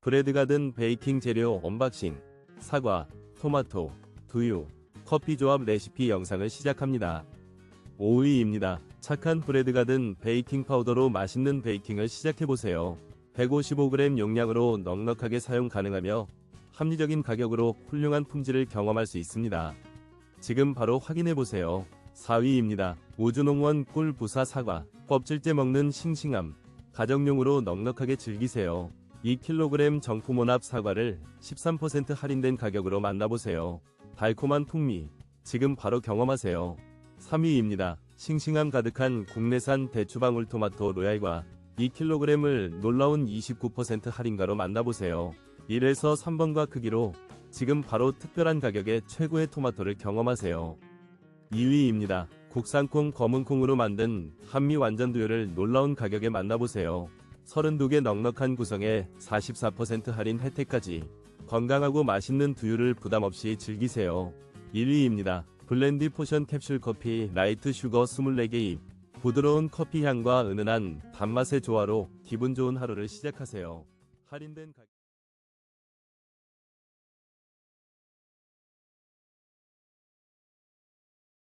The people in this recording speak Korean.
브레드가 든 베이킹 재료 언박싱, 사과, 토마토, 두유, 커피 조합 레시피 영상을 시작합니다. 5위입니다. 착한 브레드가 든 베이킹 파우더로 맛있는 베이킹을 시작해보세요. 155g 용량으로 넉넉하게 사용 가능하며 합리적인 가격으로 훌륭한 품질을 경험할 수 있습니다. 지금 바로 확인해보세요. 4위입니다. 우주농원 꿀 부사 사과, 껍질째 먹는 싱싱함, 가정용으로 넉넉하게 즐기세요. 2kg 정품 혼합 사과를 13% 할인된 가격으로 만나보세요. 달콤한 풍미, 지금 바로 경험하세요. 3위입니다. 싱싱함 가득한 국내산 대추방울 토마토 로얄과 2kg을 놀라운 29% 할인가로 만나보세요. 1에서 3번과 크기로 지금 바로 특별한 가격에 최고의 토마토를 경험하세요. 2위입니다. 국산콩 검은콩으로 만든 한미 완전 두유를 놀라운 가격에 만나보세요. 32개 넉넉한 구성에 44% 할인 혜택까지 건강하고 맛있는 두유를 부담 없이 즐기세요. 1위입니다. 블렌디 포션 캡슐 커피 라이트 슈거 24개 입 부드러운 커피 향과 은은한 단맛의 조화로 기분 좋은 하루를 시작하세요. 할인된 가격